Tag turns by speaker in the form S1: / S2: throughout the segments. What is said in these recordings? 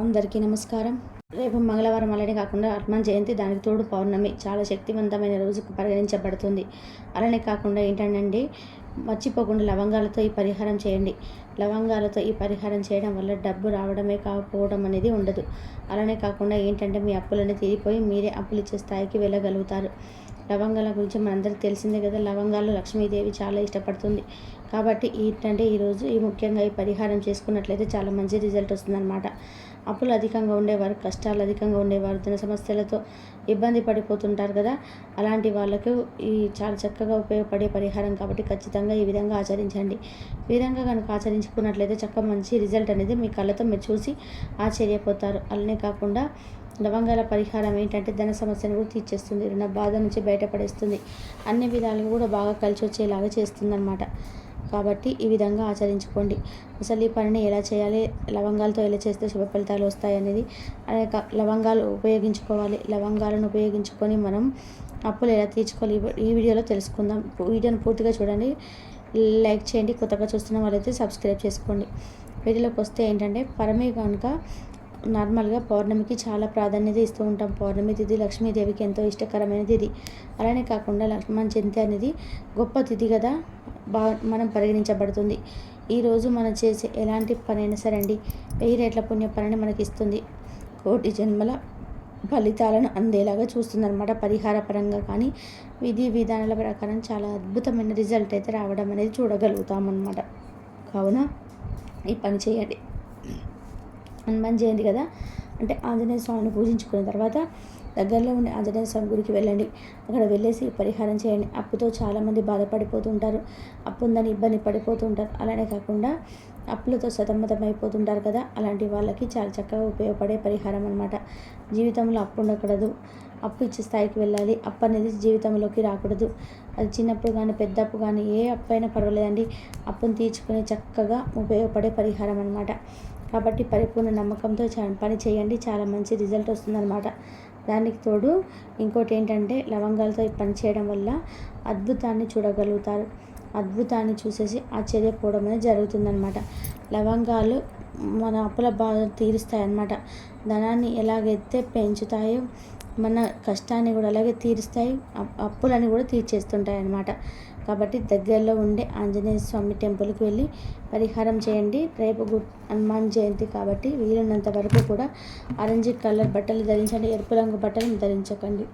S1: అందరికీ నమస్కారం. రేపు మంగళవారం అలానే కాకుండా హనుమాన్ జయంతి దానికి తోడు పౌర్ణమి చాలా శక్తివంతమైన రోజుకు పరిగణించబడుతుంది. అలానే కాకుండా ఏంటంటే మర్చిపోకుండా లవంగాలతో ఈ పరిహారం చేయండి. లవంగాలతో ఈ పరిహారం చేయడం వల్ల డబ్బు రావడమే కాకపోవడం అనేది ఉండదు. అలానే కాకుండా ఏంటంటే మీ అప్పులన్నీ తీరిపోయి మీరే అప్పులు ఇచ్చే స్థాయికి వెళ్ళగలుగుతారు. లవంగాల గురించి మనందరికీ తెలిసిందే కదా లవంగాలు లక్ష్మీదేవి చాలా ఇష్టపడుతుంది. కాబట్టి ఏంటంటే ఈరోజు ఈ ముఖ్యంగా ఈ పరిహారం చేసుకున్నట్లయితే చాలా మంచి రిజల్ట్ వస్తుందన్నమాట. అప్పులు అధికంగా ఉండేవారు కష్టాలు అధికంగా ఉండేవారు ధన సమస్యలతో ఇబ్బంది పడిపోతుంటారు కదా. అలాంటి వాళ్ళకు ఈ చాలా చక్కగా ఉపయోగపడే పరిహారం కాబట్టి ఖచ్చితంగా ఈ విధంగా ఆచరించండి. ఈ విధంగా కనుక ఆచరించుకున్నట్లయితే చక్కగా మంచి రిజల్ట్ అనేది మీ కళ్ళతో మీరు చూసి ఆశ్చర్యపోతారు. అలానే కాకుండా లవంగాల పరిహారం ఏంటంటే ధన సమస్యను కూడా తీర్చేస్తుంది. రుణ బాధ నుంచి బయటపడేస్తుంది. అన్ని విధాలు కూడా బాగా కలిసి వచ్చేలాగా చేస్తుందన్నమాట. కాబట్టి ఈ విధంగా ఆచరించుకోండి. అసలు ఈ పనిని ఎలా చేయాలి? లవంగాలతో ఎలా చేస్తే శుభ ఫలితాలు వస్తాయి అనేది అనేక లవంగాలు ఉపయోగించుకోవాలి. లవంగాలను ఉపయోగించుకొని మనం అప్పులు ఎలా తీర్చుకోవాలి? ఈ వీడియోలో తెలుసుకుందాం. వీడియోని పూర్తిగా చూడండి. లైక్ చేయండి. కొత్తగా చూస్తున్న వాళ్ళైతే సబ్స్క్రైబ్ చేసుకోండి. వీటిలోకి వస్తే ఏంటంటే పరమే కనుక నార్మల్గా పౌర్ణమికి చాలా ప్రాధాన్యత ఇస్తూ ఉంటాం. పౌర్ణమి తిథి లక్ష్మీదేవికి ఎంతో ఇష్టకరమైన తిథి అలానే కాకుండా లక్ష్మణ్ జయంతి అనేది గొప్ప తిథి కదా. బా మనం పరిగణించబడుతుంది. ఈరోజు మనం చేసే ఎలాంటి పనైనా సరే అండి వెయ్యి రేట్ల పుణ్య పనిని మనకి ఇస్తుంది కోటి జన్మల ఫలితాలను అందేలాగా చూస్తుందన్నమాట పరిహార పరంగా కానీ విధి విధానాల ప్రకారం చాలా అద్భుతమైన రిజల్ట్ అయితే రావడం అనేది చూడగలుగుతామన్నమాట. కావున ఈ పని చేయండి. హనుమాన్ జయంతి కదా? అంటే ఆంజనేయ స్వామిని పూజించుకున్న తర్వాత దగ్గరలో ఉండే ఆంజనేయ స్వామి గుడికి వెళ్ళండి. అక్కడ వెళ్ళేసి పరిహారం చేయండి. అప్పుతో చాలామంది బాధపడిపోతుంటారు. అప్పు ఉందని ఇబ్బంది పడిపోతుంటారు. అలానే కాకుండా అప్పులతో సతమ్మతం అయిపోతుంటారు కదా? అలాంటి వాళ్ళకి చాలా చక్కగా ఉపయోగపడే పరిహారం అనమాట జీవితంలో అప్పు ఉండకూడదు. అప్పు ఇచ్చే స్థాయికి వెళ్ళాలి. అప్పు అనేది జీవితంలోకి రాకూడదు. అది చిన్నప్పుడు కానీ పెద్ద అప్పు కానీ ఏ అప్పు అయినా పర్వాలేదండి. అప్పును తీర్చుకునే చక్కగా ఉపయోగపడే పరిహారం అనమాట కాబట్టి పరిపూర్ణ నమ్మకంతో పని చేయండి. చాలా మంచి రిజల్ట్ వస్తుందన్నమాట. దానికి తోడు ఇంకోటి ఏంటంటే లవంగాలతో పని చేయడం వల్ల అద్భుతాన్ని చూడగలుగుతారు. అద్భుతాన్ని చూసేసి ఆశ్చర్యపోవడం అనేది జరుగుతుందన్నమాట. లవంగాలు మన అప్పుల బాధ తీరుస్తాయి అన్నమాట ధనాన్ని ఎలాగైతే పెంచుతాయో మన కష్టాన్ని కూడా అలాగే తీరుస్తాయి. అప్పులని కూడా తీర్చేస్తుంటాయి అన్నమాట కాబట్టి దగ్గరలో ఉండే ఆంజనేయ స్వామి టెంపుల్కి వెళ్ళి పరిహారం చేయండి. రేపు హనుమాన్ జయంతి కాబట్టి వీలున్నంత వరకు కూడా ఆరెంజ్ కలర్ బట్టలు ధరించండి. ఎరుపు రంగు బట్టలు ధరించకండి.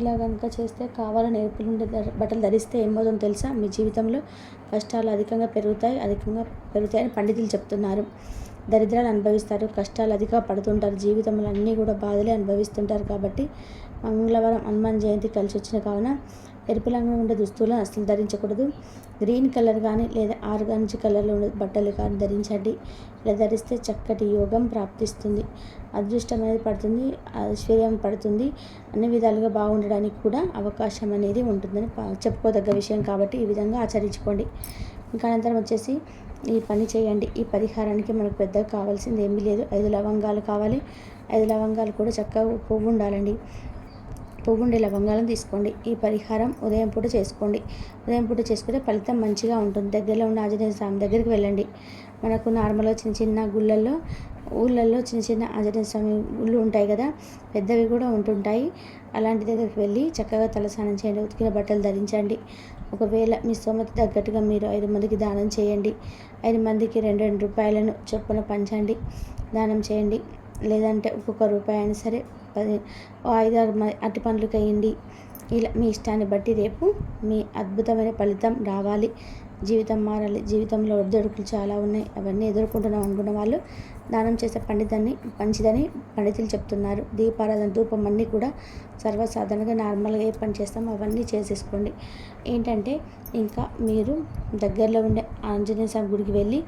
S1: ఇలా కనుక చేస్తే కావాలని ఎరుపు నుండి బట్టలు ధరిస్తే ఏమవుతుందో తెలుసా? మీ జీవితంలో కష్టాలు అధికంగా పెరుగుతాయి అధికంగా పెరుగుతాయని పండితులు చెప్తున్నారు. దరిద్రాలు అనుభవిస్తారు కష్టాలు అధికంగా పడుతుంటారు. జీవితంలో అన్నీ కూడా బాధలే అనుభవిస్తుంటారు కాబట్టి మంగళవారం హనుమాన్ జయంతి కలిసి వచ్చిన కావున ఎరుపు రంగులో ఉండే దుస్తులను అస్సలు ధరించకూడదు. గ్రీన్ కలర్ కానీ లేదా ఆర్గానిక్ కలర్లో ఉండే బట్టలు కానీ ధరించండి. ఇలా ధరిస్తే చక్కటి యోగం ప్రాప్తిస్తుంది. అదృష్టం అనేది పడుతుంది ఐశ్వర్యం పడుతుంది. అన్ని విధాలుగా బాగుండడానికి కూడా అవకాశం అనేది ఉంటుందని చెప్పుకోదగ్గ విషయం కాబట్టి ఈ విధంగా ఆచరించుకోండి. ఇంకా అనంతరం వచ్చేసి ఈ పని చేయండి. ఈ పరిహారానికి మనకు పెద్దగా కావాల్సింది ఏమీ లేదు. ఐదు లవంగాలు కావాలి. ఐదు లవంగాలు కూడా చక్కగా పువ్వు ఉండాలండి. పువ్వుండే లవంగాలను తీసుకోండి. ఈ పరిహారం ఉదయం పూట చేసుకోండి. ఉదయం పూట చేసుకుంటే ఫలితం మంచిగా ఉంటుంది. దగ్గరలో ఉన్న ఆంజనేయ స్వామి దగ్గరికి వెళ్ళండి. మనకు నార్మల్గా చిన్న చిన్న గుళ్ళల్లో ఊళ్ళల్లో చిన్న చిన్న ఆంజనేయ స్వామి గుళ్ళు ఉంటాయి కదా పెద్దవి కూడా ఉంటుంటాయి. అలాంటి దగ్గరికి వెళ్ళి చక్కగా తలస్నానం చేయండి. ఉతికిన బట్టలు ధరించండి. ఒకవేళ మీ స్తోమత తగ్గట్టుగా మీరు ఐదు మందికి దానం చేయండి. ఐదు మందికి రెండు రెండు రూపాయలను చొప్పున పంచండి. దానం చేయండి. లేదంటే ఒక్కొక్క రూపాయి అయినా సరే పది ఐదారు అట్టి పండ్లు వేయండి ఇలా మీ ఇష్టాన్ని బట్టి రేపు మీ అద్భుతమైన ఫలితం రావాలి. జీవితం మారాలి. జీవితంలో ఒడిదొడుకులు చాలా ఉన్నాయి. అవన్నీ ఎదుర్కొంటున్నాం అనుకున్న వాళ్ళు దానం చేసే పండితాన్ని మంచిదని పండితులు చెప్తున్నారు. దీపారాధన ధూపం అన్నీ కూడా సర్వసాధారణంగా నార్మల్గా ఏ పని చేస్తామో అవన్నీ చేసేసుకోండి. ఏంటంటే ఇంకా మీరు దగ్గరలో ఉండే ఆంజనేయ స్వామి గుడికి వెళ్ళి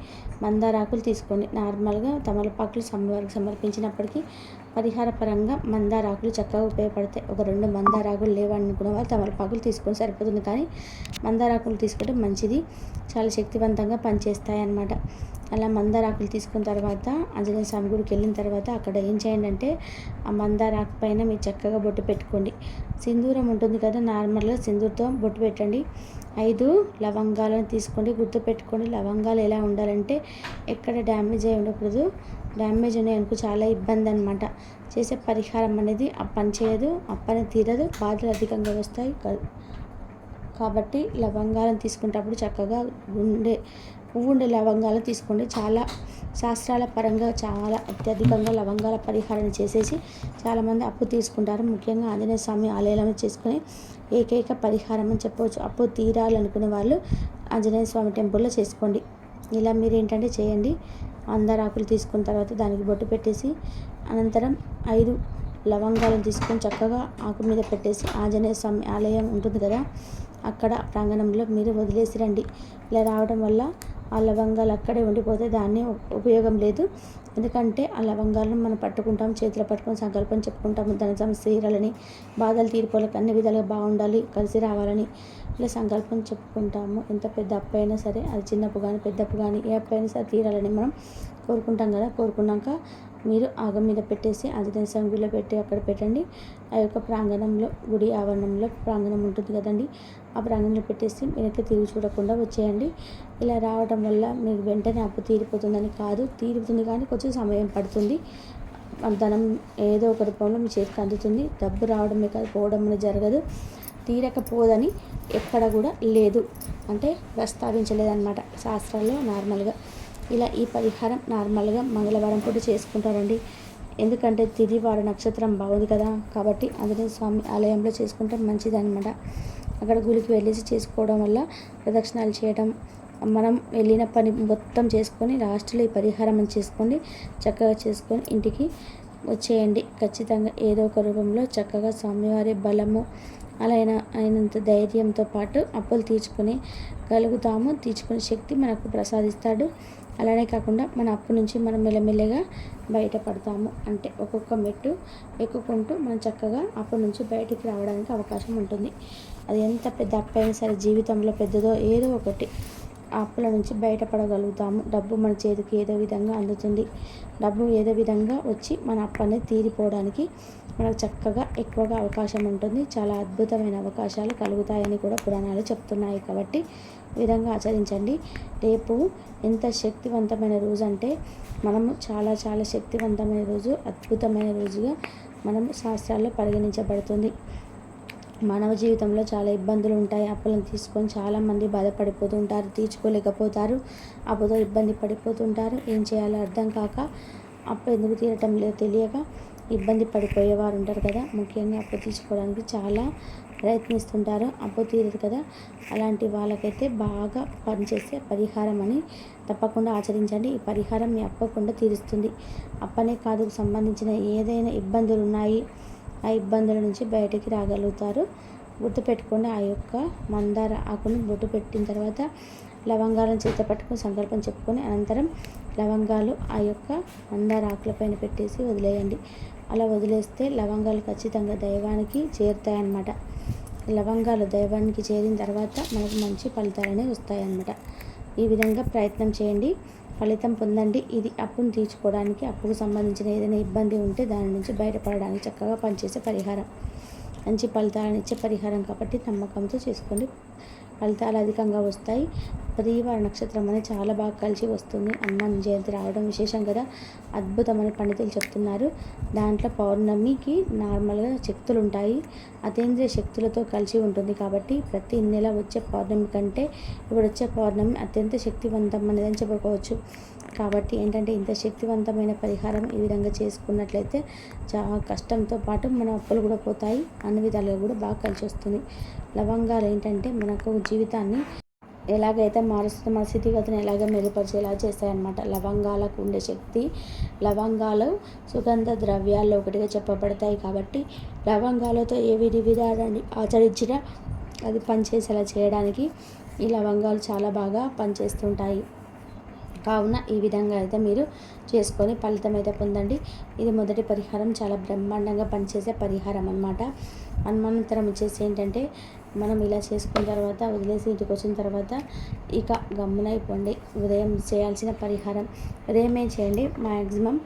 S1: మందారాకులు తీసుకోండి. నార్మల్గా తమలపాకులు స్వామివారికి సమర్పించినప్పటికీ పరిహార పరంగా మందారాకులు చక్కగా ఉపయోగపడతాయి ఒక రెండు మందారాకులు లేవనుకున్న వాళ్ళు తమలపాకులు తీసుకొని సరిపోతుంది. కానీ మందారాకులు తీసుకుంటే మంచిది. చాలా శక్తివంతంగా పనిచేస్తాయి అన్నమాట అలా మందారాకులు తీసుకున్న తర్వాత ఆంజనేయ స్వామి గుడికి వెళ్ళిన తర్వాత అక్కడ ఏం చేయండి అంటే ఆ మందారాకు పైన మీరు చక్కగా బొట్టు పెట్టుకోండి. సింధూరం ఉంటుంది కదా నార్మల్గా సింధూర్తో బొట్టు పెట్టండి. ఐదు లవంగాలను తీసుకోండి. గుర్తుపెట్టుకోండి లవంగాలు ఎలా ఉండాలంటే ఎక్కడ డ్యామేజ్ అయి ఉండకూడదు. డ్యామేజ్ అనేందుకు చాలా ఇబ్బంది అనమాట చేసే పరిహారం అనేది ఆ పని చేయదు ఆ పని తీరదు. బాధలు అధికంగా వస్తాయి. క- కాబట్టి లవంగాలను తీసుకునేటప్పుడు చక్కగా గుండె ఉండే లవంగాలు తీసుకోండి. చాలా శాస్త్రాల పరంగా చాలా అత్యధికంగా లవంగాల పరిహారం చేసేసి చాలామంది అప్పు తీసుకుంటారు. ముఖ్యంగా ఆంజనేయ స్వామి ఆలయాలను చేసుకుని ఏకైక పరిహారం అని చెప్పవచ్చు. అప్పు తీరాలనుకునే వాళ్ళు ఆంజనేయ స్వామి టెంపుల్లో చేసుకోండి. ఇలా మీరు ఏంటంటే చేయండి. అందరు ఆకులు తీసుకున్న తర్వాత దానికి బొట్టు పెట్టేసి అనంతరం ఐదు లవంగాలను తీసుకొని చక్కగా ఆకు మీద పెట్టేసి ఆంజనేయ స్వామి ఆలయం ఉంటుంది కదా అక్కడ ప్రాంగణంలో మీరు వదిలేసి రండి. ఇలా రావడం వల్ల ఆ లవంగాలు అక్కడే ఉండిపోతే దాన్ని ఉపయోగం లేదు. ఎందుకంటే ఆ లవంగాలను మనం పట్టుకుంటాం చేతిలో పట్టుకొని సంకల్పం చెప్పుకుంటాము. ధన సమస్య బాధలు తీరిపోలేక అన్ని విధాలుగా బాగుండాలి కలిసి రావాలని ఇలా సంకల్పం చెప్పుకుంటాము. ఎంత పెద్ద అప్పు అయినా సరే అది చిన్నప్పు కానీ పెద్దప్పు కానీ ఏ అప్పు అయినా సరే తీరాలని మనం కోరుకుంటాం కదా. కోరుకున్నాక మీరు ఆగం మీద పెట్టేసి ఆంజనేయ సంఘులో పెట్టి అక్కడ పెట్టండి. ఆ యొక్క ప్రాంగణంలో గుడి ఆవరణంలో ప్రాంగణం ఉంటుంది కదండి. ఆ ప్రాంగణంలో పెట్టేసి వెనక్కి తిరిగి చూడకుండా వచ్చేయండి. ఇలా రావడం వల్ల మీకు వెంటనే అప్పు తీరిపోతుందని కాదు తీరుతుంది కానీ కొంచెం సమయం పడుతుంది. ధనం ఏదో ఒక రూపంలో మీ చేతికి అందుతుంది. డబ్బు రావడమే కాదు పోవడం అనేది జరగదు. తీరకపోదని ఎక్కడ కూడా లేదు. అంటే ప్రస్తావించలేదన్నమాట శాస్త్రాల్లో నార్మల్గా. ఇలా ఈ పరిహారం నార్మల్గా మంగళవారం పూట చేసుకుంటారండి. ఎందుకంటే తిది వారి నక్షత్రం బాగుంది కదా. కాబట్టి ఆంజనేయ స్వామి ఆలయంలో చేసుకుంటే మంచిది అనమాట అక్కడ గుడికి వెళ్ళేసి చేసుకోవడం వల్ల ప్రదక్షిణాలు చేయడం మనం వెళ్ళిన పని మొత్తం చేసుకొని లాస్ట్లో ఈ పరిహారం అని చేసుకోండి చక్కగా చేసుకొని ఇంటికి వచ్చేయండి. ఖచ్చితంగా ఏదో ఒక రూపంలో చక్కగా స్వామివారి బలము అలా అయిన అయినంత ధైర్యంతో పాటు అప్పులు తీర్చుకొని గలుగుతాము తీర్చుకునే శక్తి మనకు ప్రసాదిస్తాడు. అలానే కాకుండా మన అప్పు నుంచి మనం మెల్లమెల్లగా బయటపడతాము. అంటే ఒక్కొక్క మెట్టు ఎక్కుకుంటూ మనం చక్కగా అప్పు నుంచి బయటికి రావడానికి అవకాశం ఉంటుంది. అది ఎంత పెద్ద అప్పు అయినా సరే జీవితంలో పెద్దదో ఏదో ఒకటి. ఆ అప్పుల నుంచి బయటపడగలుగుతాము. డబ్బు మన చేతికి ఏదో విధంగా అందుతుంది. డబ్బు ఏదో విధంగా వచ్చి మన అప్పు అనేది తీరిపోవడానికి మనకు చక్కగా ఎక్కువగా అవకాశం ఉంటుంది. చాలా అద్భుతమైన అవకాశాలు కలుగుతాయని కూడా పురాణాలు చెప్తున్నాయి కాబట్టి విధంగా ఆచరించండి. రేపు ఎంత శక్తివంతమైన రోజు అంటే మనము చాలా చాలా శక్తివంతమైన రోజు అద్భుతమైన రోజుగా మనం శాస్త్రాల్లో పరిగణించబడుతుంది. మానవ జీవితంలో చాలా ఇబ్బందులు ఉంటాయి. అప్పులను తీసుకొని చాలామంది బాధపడిపోతుంటారు తీర్చుకోలేకపోతారు. అప్పుతో ఇబ్బంది పడిపోతుంటారు. ఏం చేయాలో అర్థం కాక అప్పు ఎందుకు తీరటం లేదో తెలియక ఇబ్బంది పడిపోయేవారు ఉంటారు కదా. ముఖ్యంగా అప్పు తీసుకోవడానికి చాలా ప్రయత్నిస్తుంటారు. అప్పు తీరదు కదా. అలాంటి వాళ్ళకైతే బాగా పనిచేసే పరిహారం అని తప్పకుండా ఆచరించండి. ఈ పరిహారం మీ అప్పకుండా తీరుస్తుంది. అప్పనే కాదు సంబంధించిన ఏదైనా ఇబ్బందులు ఉన్నాయి ఆ ఇబ్బందుల నుంచి బయటికి రాగలుగుతారు. గుర్తుపెట్టుకొని ఆ యొక్క మందార ఆకుని బొట్టు పెట్టిన తర్వాత లవంగాలను చేత పట్టుకుని సంకల్పం చెప్పుకొని అనంతరం లవంగాలు ఆ యొక్క మందార ఆకుల పైన పెట్టేసి వదిలేయండి. అలా వదిలేస్తే లవంగాలు ఖచ్చితంగా దైవానికి చేరుతాయన్నమాట. లవంగాలు దైవానికి చేరిన తర్వాత మనకు మంచి ఫలితాలనే వస్తాయన్నమాట. ఈ విధంగా ప్రయత్నం చేయండి. ఫలితం పొందండి. ఇది అప్పును తీర్చుకోవడానికి అప్పుకు సంబంధించిన ఏదైనా ఇబ్బంది ఉంటే దాని నుంచి బయటపడడానికి చక్కగా పనిచేసే పరిహారం. మంచి ఫలితాలను ఇచ్చే పరిహారం కాబట్టి నమ్మకంతో చేసుకోండి. ఫలితాలు అధికంగా వస్తాయి. పదివార నక్షత్రం అనేది చాలా బాగా కలిసి వస్తుంది. హనుమాన్ జయంతి రావడం విశేషం కదా? అద్భుతమని పండితులు చెప్తున్నారు. దాంట్లో పౌర్ణమికి నార్మల్గా శక్తులు ఉంటాయి అతీంద్రియ శక్తులతో కలిసి ఉంటుంది కాబట్టి ప్రతి నెల వచ్చే పౌర్ణమి కంటే ఇప్పుడు వచ్చే పౌర్ణమి అత్యంత శక్తివంతం అనేది అని చెప్పుకోవచ్చు కాబట్టి ఏంటంటే ఇంత శక్తివంతమైన పరిహారం ఈ విధంగా చేసుకున్నట్లయితే చాలా కష్టంతో పాటు మన అప్పులు కూడా పోతాయి. అన్ని విధాలుగా కూడా బాగా కలిసి వస్తుంది. లవంగాలు ఏంటంటే మనకు జీవితాన్ని ఎలాగైతే మారుస్తుందో మన స్థితిగతిని ఎలాగ మెరుగుపరిచేలా చేస్తాయన్నమాట. లవంగాలకు ఉండే శక్తి లవంగాలు సుగంధ ద్రవ్యాల్లో ఒకటిగా చెప్పబడతాయి కాబట్టి లవంగాలతో ఏ విధి విధానాన్ని ఆచరించినా అది పనిచేసేలా చేయడానికి ఈ లవంగాలు చాలా బాగా పనిచేస్తుంటాయి. కావున ఈ విధంగా అయితే మీరు చేసుకొని ఫలితం అయితే పొందండి. ఇది మొదటి పరిహారం. చాలా బ్రహ్మాండంగా పనిచేసే పరిహారం అనమాట అనుమానంతరం వచ్చేసి ఏంటంటే మనం ఇలా చేసుకున్న తర్వాత వదిలేసి ఇంటికి వచ్చిన తర్వాత ఇక గమ్మున అయిపోండి ఉదయం చేయాల్సిన పరిహారం. ఉదయం ఏం చేయండి. మ్యాక్సిమం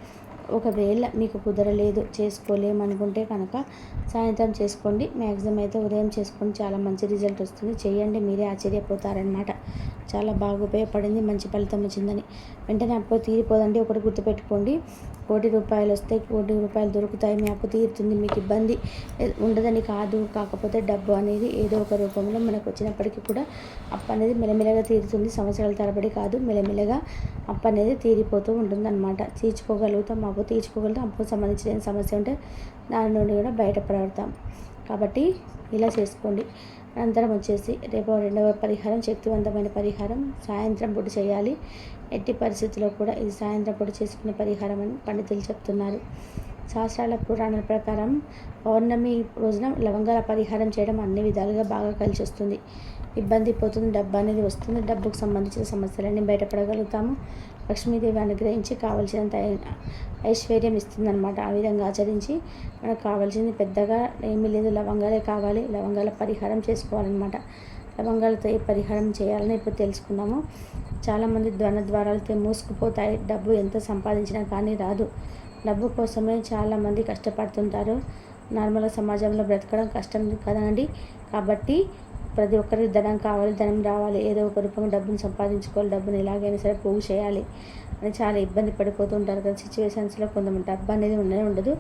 S1: ఒకవేళ మీకు కుదరలేదు చేసుకోలేము అనుకుంటే కనుక సాయంత్రం చేసుకోండి. మ్యాక్సిమం అయితే ఉదయం చేసుకోండి చాలా మంచి రిజల్ట్ వస్తుంది. చేయండి. మీరే ఆశ్చర్యపోతారనమాట చాలా బాగా ఉపయోగపడింది మంచి ఫలితం వచ్చిందని. వెంటనే అప్పు తీరిపోదండి ఒకటి గుర్తుపెట్టుకోండి. కోటి రూపాయలు వస్తాయి కోటి రూపాయలు దొరుకుతాయి. మీ అప్పు తీరుతుంది మీకు ఇబ్బంది ఉండదని కాదు. కాకపోతే డబ్బు అనేది ఏదో ఒక రూపంలో మనకు వచ్చినప్పటికీ కూడా అప్పు అనేది మెల్లమెల్లగా తీరుతుంది. సంవత్సరాల తరబడి కాదు మెల్లమెల్లగా అప్పు అనేది తీరిపోతూ ఉంటుంది అనమాట తీర్చుకోగలుగుతాం అప్పు తీర్చుకోగలుగుతాం. అప్పుకు సంబంధించిన సమస్య ఉంటే దాని నుండి కూడా బయటపడతాం. కాబట్టి ఇలా చేసుకోండి. అనంతరం వచ్చేసి రేపు రెండవ పరిహారం శక్తివంతమైన పరిహారం సాయంత్రం పూట చేయాలి. ఎట్టి పరిస్థితుల్లో కూడా ఇది సాయంత్రం పూట చేసుకునే పరిహారం అని పండితులు చెప్తున్నారు. శాస్త్రాల పురాణాల ప్రకారం పౌర్ణమి రోజున లవంగాల పరిహారం చేయడం అన్ని విధాలుగా బాగా కలిసి వస్తుంది. ఇబ్బంది పోతుంది డబ్బు అనేది వస్తుంది. డబ్బుకు సంబంధించిన సమస్యలన్నీ బయటపడగలుగుతాము. లక్ష్మీదేవి అనుగ్రహించి కావలసినంత ఐశ్వర్యం ఇస్తుందన్నమాట. ఆ విధంగా ఆచరించి మనకు కావాల్సింది పెద్దగా ఏమీ లేదు. లవంగాలే కావాలి. లవంగాల పరిహారం చేసుకోవాలన్నమాట. లవంగాలతో ఏ పరిహారం చేయాలని ఇప్పుడు తెలుసుకున్నాము. చాలామంది ధ్వన ద్వారాలతో మూసుకుపోతాయి. డబ్బు ఎంత సంపాదించినా కానీ రాదు. డబ్బు కోసమే చాలామంది కష్టపడుతుంటారు. నార్మల్గా సమాజంలో బ్రతకడం కష్టం కదండి. కాబట్టి ప్రతి ఒక్కరికి ధనం కావాలి ధనం రావాలి. ఏదో ఒక రూపంగా డబ్బును సంపాదించుకోవాలి డబ్బుని ఎలాగైనా సరే పోగు చేయాలి అని చాలా ఇబ్బంది పడిపోతూ ఉంటారు కదా. సిచ్యువేషన్స్లో కొంతమంది డబ్బు అనేది ఉండనే ఉండదు.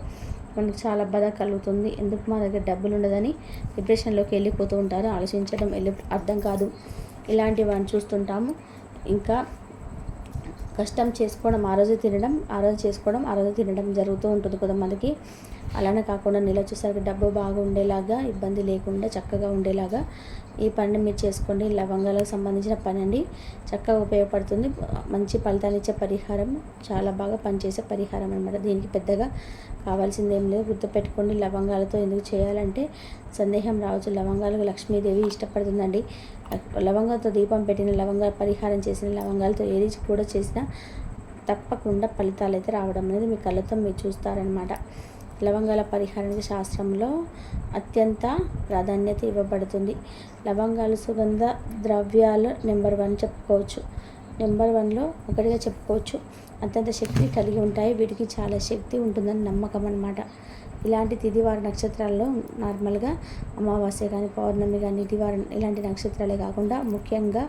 S1: మనకు చాలా బాధ కలుగుతుంది. ఎందుకు మా దగ్గర డబ్బులు ఉండదని డిప్రెషన్లోకి వెళ్ళిపోతూ ఉంటారు. ఆలోచించడం వెళ్ళి అర్థం కాదు. ఇలాంటి చూస్తుంటాము. ఇంకా కష్టం చేసుకోవడం ఆ రోజు తినడం ఆ రోజు చేసుకోవడం ఆ రోజు తినడం జరుగుతూ ఉంటుంది కొంతమందికి. అలానే కాకుండా నెల వచ్చేసరికి డబ్బు బాగా ఉండేలాగా ఇబ్బంది లేకుండా చక్కగా ఉండేలాగా ఈ పని మీరు చేసుకోండి. లవంగాలకు సంబంధించిన పని అండి చక్కగా ఉపయోగపడుతుంది. మంచి ఫలితాలు ఇచ్చే పరిహారం చాలా బాగా పనిచేసే పరిహారం అనమాట దీనికి పెద్దగా కావాల్సింది ఏం లేదు. గుర్తుపెట్టుకోండి లవంగాలతో ఎందుకు చేయాలంటే సందేహం రావచ్చు. లవంగాలకు లక్ష్మీదేవి ఇష్టపడుతుందండి. లవంగాలతో దీపం పెట్టిన లవంగా పరిహారం చేసిన లవంగాలతో ఏది కూడా చేసినా తప్పకుండా ఫలితాలు అయితే రావడం అనేది మీ కళ్ళతో మీరు చూస్తారనమాట లవంగాల పరిహారానికి శాస్త్రంలో అత్యంత ప్రాధాన్యత ఇవ్వబడుతుంది. లవంగాలు సుగంధ ద్రవ్యాలు నెంబర్ వన్ చెప్పుకోవచ్చు. నెంబర్ వన్లో ఒకటిగా చెప్పుకోవచ్చు. అత్యంత శక్తి కలిగి ఉంటాయి. వీటికి చాలా శక్తి ఉంటుందని నమ్మకం అనమాట ఇలాంటి తిదివార నక్షత్రాల్లో నార్మల్గా అమావాస్య కానీ పౌర్ణమి కానీ ఇదివార ఇలాంటి నక్షత్రాలే కాకుండా ముఖ్యంగా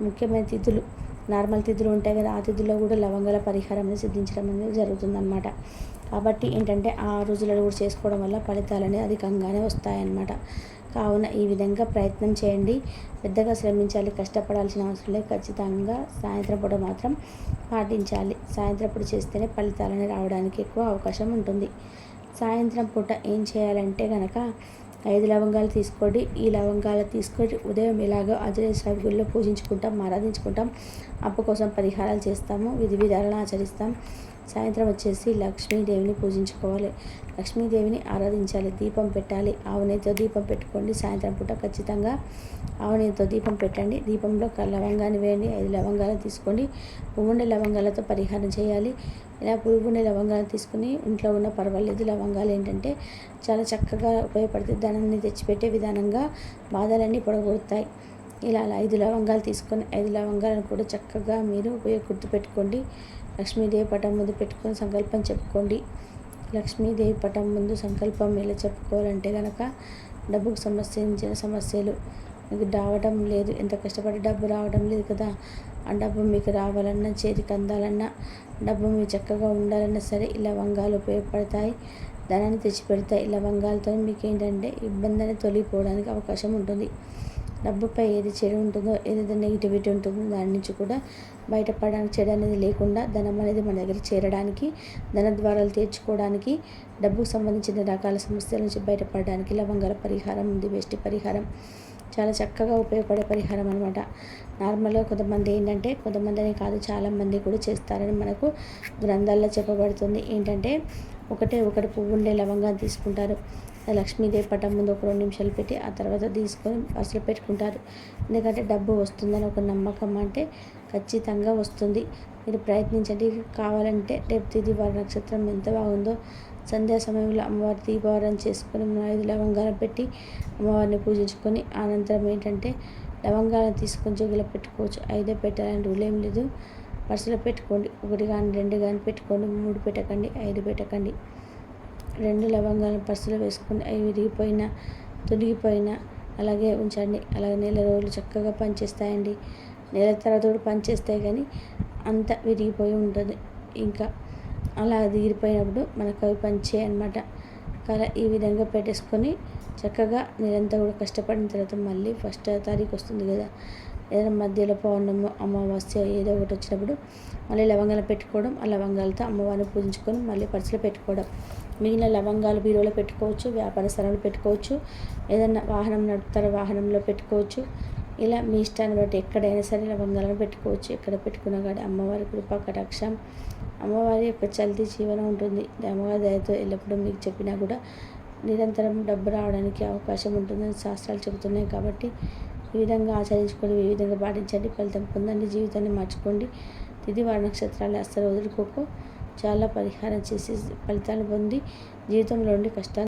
S1: ముఖ్యమైన తిథులు నార్మల్ తిథులు ఉంటాయి కదా ఆ తిథుల్లో కూడా లవంగాల పరిహారం సిద్ధించడం అనేది జరుగుతుందన్నమాట. కాబట్టి ఏంటంటే ఆ రోజులలో కూడా చేసుకోవడం వల్ల ఫలితాలు అనేవి అధికంగానే వస్తాయన్నమాట. కావున ఈ విధంగా ప్రయత్నం చేయండి. పెద్దగా శ్రమించాలి కష్టపడాల్సిన అవసరం లేదు. ఖచ్చితంగా సాయంత్రం పూట మాత్రం పాటించాలి. సాయంత్రం పూట చేస్తేనే ఫలితాలని రావడానికి ఎక్కువ అవకాశం ఉంటుంది. సాయంత్రం పూట ఏం చేయాలంటే కనుక ఐదు లవంగాలు తీసుకోండి. ఈ లవంగాలు తీసుకొని ఉదయం ఎలాగో ఆంజనేయ గుళ్ళో పూజించుకుంటాం ఆరాధించుకుంటాం. అప్పు కోసం పరిహారాలు చేస్తాము విధి విధాలను ఆచరిస్తాం. సాయంత్రం వచ్చేసి లక్ష్మీదేవిని పూజించుకోవాలి. లక్ష్మీదేవిని ఆరాధించాలి దీపం పెట్టాలి. ఆవునేతో దీపం పెట్టుకోండి. సాయంత్రం పూట ఖచ్చితంగా ఆవునేతో దీపం పెట్టండి. దీపంలో లవంగాన్ని వేయండి. ఐదు లవంగాలు తీసుకోండి. పువ్వుండే లవంగాలతో పరిహారం చేయాలి. ఇలా పువ్వుండే లవంగాలు తీసుకుని ఇంట్లో ఉన్న పర్వాలేదు. లవంగాలు ఏంటంటే చాలా చక్కగా ఉపయోగపడుతుంది ధనాన్ని తెచ్చిపెట్టే విధానంగా బాధలన్నీ పొడగొడతాయి. ఇలా ఐదు లవంగాలు తీసుకొని ఐదు లవంగాలను కూడా చక్కగా మీరు ఉపయోగ గుర్తుపెట్టుకోండి. లక్ష్మీదేవి పటం ముందు పెట్టుకొని సంకల్పం చెప్పుకోండి. లక్ష్మీదేవి పటం ముందు సంకల్పం ఎలా చెప్పుకోవాలంటే కనుక డబ్బుకు సంబంధించిన సమస్యలు మీకు రావడం లేదు. ఎంత కష్టపడి డబ్బు రావడం లేదు కదా. ఆ డబ్బు మీకు రావాలన్నా చేతికి అందాలన్నా డబ్బు మీకు చక్కగా ఉండాలన్నా సరే ఇలా వంగాలు ఉపయోగపడతాయి. ధనాన్ని తెచ్చిపెడతాయి. ఇలా వంగాలతో మీకు ఏంటంటే ఇబ్బందిని తొలగిపోవడానికి అవకాశం ఉంటుంది. డబ్బుపై ఏది చెడు ఉంటుందో ఏదైతే నెగిటివిటీ ఉంటుందో దాని నుంచి కూడా బయటపడడానికి చెడు అనేది లేకుండా ధనం అనేది మన దగ్గర చేరడానికి ధన ద్వారాలు తీర్చుకోవడానికి డబ్బుకు సంబంధించిన రకాల సమస్యల నుంచి బయటపడడానికి లవంగాల పరిహారం ఉంది బెస్ట్ పరిహారం. చాలా చక్కగా ఉపయోగపడే పరిహారం అనమాట నార్మల్గా కొంతమంది ఏంటంటే కొంతమంది కాదు చాలామంది కూడా చేస్తారని మనకు గ్రంథాల్లో చెప్పబడుతుంది. ఏంటంటే ఒకటే ఒకటి పువ్వు ఉండే లవంగాన్ని తీసుకుంటారు. లక్ష్మీదేవి పటం ముందు ఒక రెండు నిమిషాలు పెట్టి ఆ తర్వాత తీసుకొని అసలు పెట్టుకుంటారు. ఎందుకంటే డబ్బు వస్తుందని ఒక నమ్మకం అంటే ఖచ్చితంగా వస్తుంది. మీరు ప్రయత్నించండి. కావాలంటే రేపు తిది వారి నక్షత్రం ఎంత బాగుందో సంధ్యా సమయంలో అమ్మవారి దీపావరం చేసుకొని ఐదు లవంగాలు పెట్టి అమ్మవారిని పూజించుకొని అనంతరం ఏంటంటే లవంగాలను తీసుకొని జోగిలో పెట్టుకోవచ్చు. ఐదే పెట్టాలని రూల్ ఏం లేదు. పర్సులో పెట్టుకోండి. ఒకటి కానీ రెండు కానీ పెట్టుకోండి. మూడు పెట్టకండి. ఐదు పెట్టకండి. రెండు లవంగాలను పర్సులో వేసుకుని అవి విరిగిపోయినా తొలగిపోయినా అలాగే ఉంచండి. అలాగే నెల రోజులు చక్కగా పనిచేస్తాయండి. నెల తర్వాత కూడా పనిచేస్తాయి కానీ అంత విరిగిపోయి ఉంటుంది ఇంకా అలా విరిగిపోయినప్పుడు మనకు అవి పనిచేయ అనమాట కల ఈ విధంగా పెట్టేసుకొని చక్కగా నేనంతా కూడా కష్టపడిన తర్వాత మళ్ళీ ఫస్ట్ తారీఖు వస్తుంది కదా. ఏదైనా మధ్యలో పౌర్ణమి అమావాస్య ఏదో ఒకటి వచ్చినప్పుడు మళ్ళీ లవంగాలు పెట్టుకోవడం ఆ లవంగాలతో అమ్మవారిని పూజించుకొని మళ్ళీ పర్సులు పెట్టుకోవడం. మిగిలిన లవంగాలు బీరువాలో పెట్టుకోవచ్చు వ్యాపార స్థలంలో పెట్టుకోవచ్చు ఏదైనా వాహనం నడుపుతారో వాహనంలో పెట్టుకోవచ్చు. ఇలా మీ ఇష్టాన్ని బట్టి ఎక్కడైనా సరే లవంగాలను పెట్టుకోవచ్చు. ఎక్కడ పెట్టుకున్నా కానీ అమ్మవారి కృప కటాక్షం. అమ్మవారి యొక్క చల్తి జీవనం ఉంటుంది. అమ్మవారి దయతో ఎల్లప్పుడూ మీకు చెప్పినా కూడా నిరంతరం డబ్బు రావడానికి అవకాశం ఉంటుందని శాస్త్రాలు చెబుతున్నాయి కాబట్టి ఈ విధంగా ఆచరించుకొని ఈ విధంగా పాటించండి. ఫలితం పొందండి. జీవితాన్ని మార్చుకోండి. తిది వార నక్షత్రాలు అస్సలు వదులుకోకు చాలా పరిహారం చేసి ఫలితాలు పొంది జీవితంలో ఉండి కష్టాలు